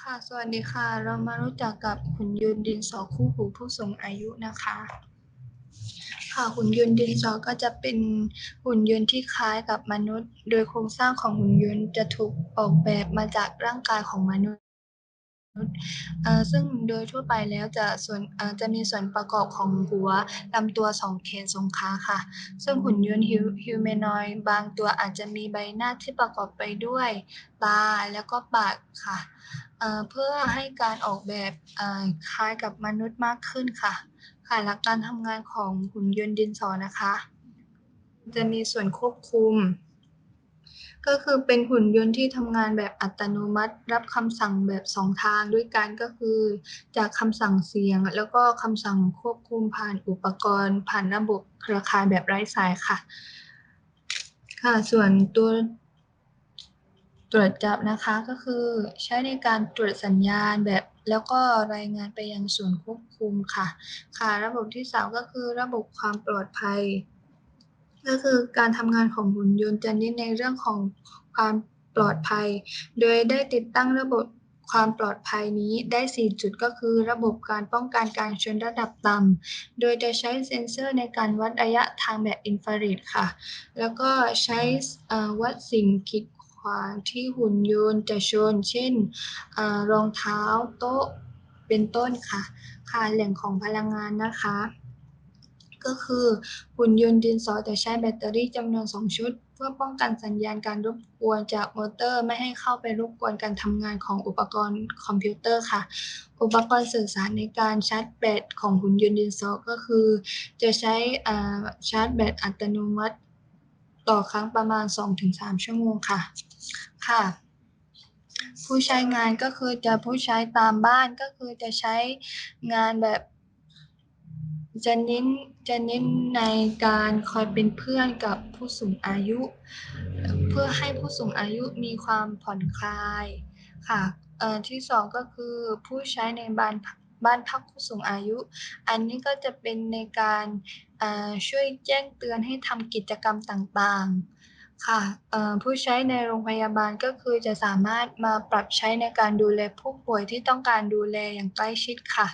ค่ะ สวัสดีค่ะ เรามารู้จักกับหุ่นยนต์ดินสอคู่หูผู้สูงอายุนะคะ ค่ะ หุ่นยนต์ดินสอก็จะเป็นหุ่นยนต์ที่คล้ายกับมนุษย์ โดยโครงสร้างของหุ่นยนต์จะถูกออกแบบมาจากร่างกายของมนุษย์ซึ่งโดยทั่วไปแล้วจะส่วนจะมีส่วนประกอบของหัวลำตัวสองแขนสองขาค่ะ ซึ่งหุ่นยนต์ฮิวฮิวแมนอยบางตัวอาจจะมีใบหน้าที่ประกอบไปด้วยตาแล้วก็ปากค่ะ เพื่อให้การออกแบบคล้ายกับมนุษย์มากขึ้นค่ะ ค่ะหลักการทำงานของหุ่นยนต์ดินสอนะคะ จะมีส่วนควบคุม ก็คือเป็นหุ่นยนต์ที่ทำงานแบบอัตโนมัติ รับคำสั่งแบบสองทางด้วยกันก็คือ จากคำสั่งเสียง แล้วก็คำสั่งควบคุมผ่านอุปกรณ์ ผ่านระบบเครือข่ายแบบไร้สายค่ะ ค่ะส่วนตัว ตรวจจับนะคะก็คือใช้ในการตรวจสัญญาณแบบแล้วก็รายงานไปยังศูนย์ควบคุมค่ะ ค่ะ ระบบที่สามก็คือระบบความปลอดภัย ก็คือการทำงานของหุ่นยนต์จะเน้นในเรื่องของความปลอดภัย โดยได้ติดตั้งระบบความปลอดภัยนี้ได้ 4 จุดก็คือ ระบบการป้องกันการชนระดับต่ำ โดยจะใช้เซ็นเซอร์ในการวัดระยะทางแบบอินฟราเรดค่ะ แล้วก็ใช้วัดสิ่งกีด ขวางที่หุ่นยนต์จะชน เช่นอรองเท้าโต๊ะเป็นต้นค่ะ ค่ะแหล่งของพลังงานนะคะ ก็คือหุ่นยนต์ดินสอจะใช้แบตเตอรี่จำนวน 2 ชุด เพื่อป้องกันสัญญาณการรบกวนจากมอเตอร์ไม่ให้เข้าไปรบกวนการทำงานของอุปกรณ์คอมพิวเตอร์ค่ะ อุปกรณ์สื่อสารในการชาร์จแบตของหุ่นยนต์ดินสอก็คือ จะใช้ชาร์จแบตอัตโนมัติ ต่อครั้งประมาณ 2-3 ชั่วโมงค่ะ ค่ะ ผู้ใช้งานก็คือจะผู้ใช้ตามบ้านก็คือจะใช้งานแบบ จะเน้นจะเน้นในการคอยเป็นเพื่อนกับผู้สูงอายุ เพื่อให้ผู้สูงอายุมีความผ่อนคลายค่ะที่สองก็คือผู้ใช้ในบ้านบ้านพักผู้สูงอายุ อันนี้ก็จะเป็นในการช่วยแจ้งเตือนให้ทำกิจกรรมต่างๆ ค่ะผู้ใช้ในโรงพยาบาลก็คือจะสามารถมาปรับใช้ในการดูแลผู้ป่วยที่ต้องการดูแลอย่างใกล้ชิดค่ะ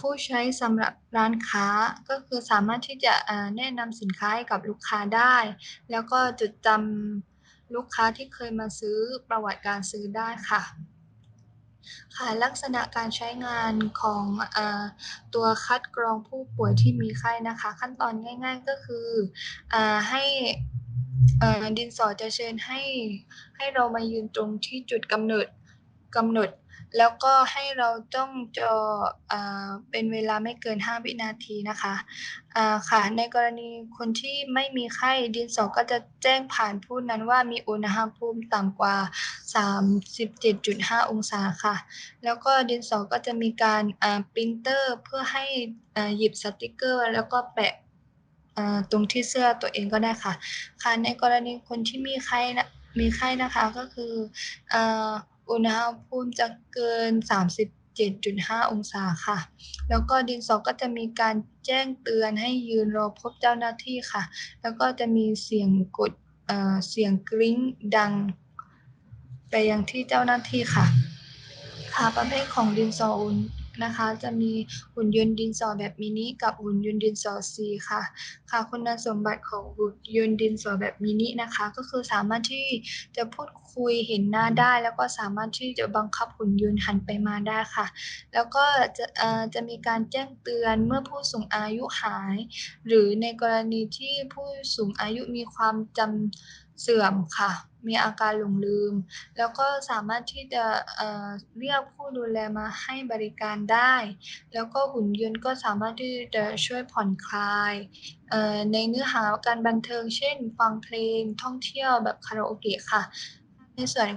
ผู้ใช้สำหรับร้านค้าก็คือสามารถที่จะแนะนำสินค้าให้กับลูกค้าได้ แล้วก็จดจำลูกค้าที่เคยมาซื้อประวัติการซื้อได้ค่ะค่ะลักษณะการใช้งานของอตัวคัดกรองผู้ป่วยที่มีไข้นะคะ ขั้นตอนง่าย ๆก็คืออให้ ดินสอจะเชิญให้ให้เรามายืนตรงที่จุดกำเนิดกำหนด แล้วก็ให้เราจ้องจออเป็นเวลาไม่เกิน 5 วินาทีนะคะอ่าค่ะ ในกรณีคนที่ไม่มีไข้ดินสอก็จะแจ้งผ่านผู้นั้นว่ามีอุณหภูมิต่ำกว่า 37.5 องศาค่ะ แล้วก็ดินสอก็จะมีการอ่าพรินเตอร์เพื่อให้หยิบสติกเกอร์ แล้วก็แปะ ตรงที่เสื้อตัวเองก็ได้ค่ะ ค่ะในกรณีคนที่มีไข้นะมีไข้นะคะก็คืออุณหภูมิจะเกิน 37.5 องศาค่ะ แล้วก็ดินสอก็จะมีการแจ้งเตือนให้ยืนรอพบเจ้าหน้าที่ค่ะ แล้วก็จะมีเสียงกดเเสียงกริ๊งดัง ไปยังที่เจ้าหน้าที่ค่ะค่ะประเภทของดินสอ นะคะ จะมีหุ่นยนต์ดินสอแบบมินิกับหุ่นยนต์ดินสอสีค่ะ ค่ะ คุณสมบัติของหุ่นยนต์ดินสอแบบมินินะคะ ก็คือสามารถที่จะพูดคุยเห็นหน้าได้ แล้วก็สามารถที่จะบังคับหุ่นยนต์หันไปมาได้ค่ะ แล้วก็จะจะมีการแจ้งเตือนเมื่อผู้สูงอายุหาย หรือในกรณีที่ผู้สูงอายุมีความจำเสื่อมค่ะ มีอาการหลงลืม แล้วก็สามารถที่จะเเรียกผู้ดูแลมาให้บริการได้ แล้วก็หุ่นยนต์ก็สามารถที่จะช่วยผ่อนคลายในเนื้อหาการบันเทิง เช่น ฟังเพลงท่องเที่ยวแบบคาราโอเกะค่ะ ในส่วน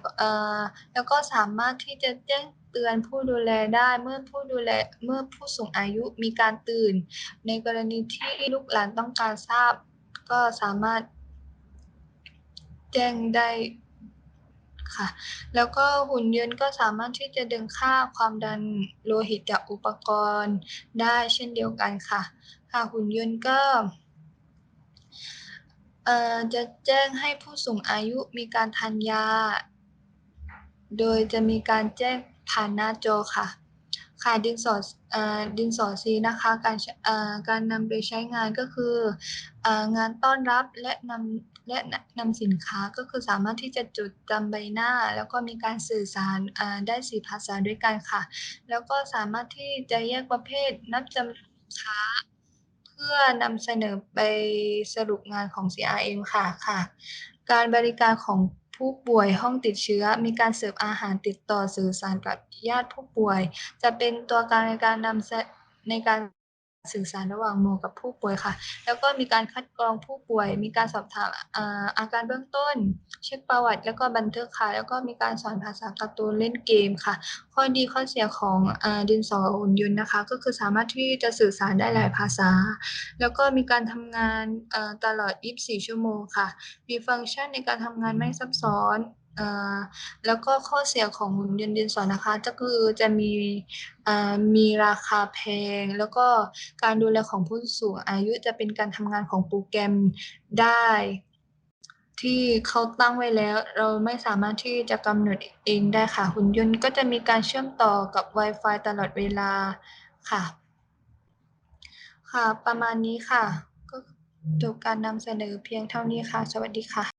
แล้วก็สามารถที่จะแจ้งเตือนผู้ดูแลได้เมื่อผู้ดูแลเมื่อผู้สูงอายุมีการตื่น ในกรณีที่ลูกหลานต้องการทราบ ก็สามารถ แจ้งได้ค่ะ แล้วก็หุ่นยนต์ก็สามารถที่จะดึงค่าความดันโลหิตจากอุปกรณ์ได้เช่นเดียวกันค่ะ ค่ะหุ่นยนต์ก็เอ่อจะแจ้งให้ผู้สูงอายุมีการทานยา โดยจะมีการแจ้งผ่านหน้าจอค่ะ ค่ะดินสอเออดินสอซีนะคะ การใช้อ่อการนำไปใช้งานก็คืออ่องานต้อนรับและนำ และนำสินค้าก็คือสามารถที่จะจดจำใบหน้า แล้วก็มีการสื่อสารได้4ภาษาด้วยกันค่ะ แล้วก็สามารถที่จะแยกประเภทนับจำนวนสินค้า เพื่อนำเสนอไปสรุปงานของ CRM ค่ะค่ะ การบริการของผู้ป่วยห้องติดเชื้อ มีการเสิร์ฟอาหารติดต่อสื่อสารกับญาติผู้ป่วย จะเป็นตัวกลางในการนำในการ สื่อสารระหว่างหมอกับผู้ป่วยค่ะ แล้วก็มีการคัดกรองผู้ป่วย มีการสอบถามอาอาการเบื้องต้น เช็คประวัติ แล้วก็บันทึกค่ะ แล้วก็มีการสอนภาษาการ์ตูนเล่นเกมค่ะ ข้อดีข้อเสียของอดินสอหุ่นยนต์นะคะ ก็คือสามารถที่จะสื่อสารได้หลายภาษา แล้วก็มีการทำงานเอ่อตลอด 24 ชั่วโมงค่ะ มีฟังก์ชันในการทำงานไม่ซับซ้อนอแล้วก็ข้อเสียของหุ่นยนต์ดินสอนะคะ ก็คือจะมีมีราคาแพง แล้วก็การดูแลของผู้สูงอายุจะเป็นการทำงานของโปรแกรมได้ ที่เขาตั้งไว้แล้ว เราไม่สามารถที่จะกำหนดเองได้ค่ะ หุ่นยนต์ก็จะมีการเชื่อมต่อกับวายฟตลอดเวลาค่ะ ค่ะ ประมาณนี้ค่ะ ก็จบการนำเสนอเพียงเท่านี้ค่ะ สวัสดีค่ะ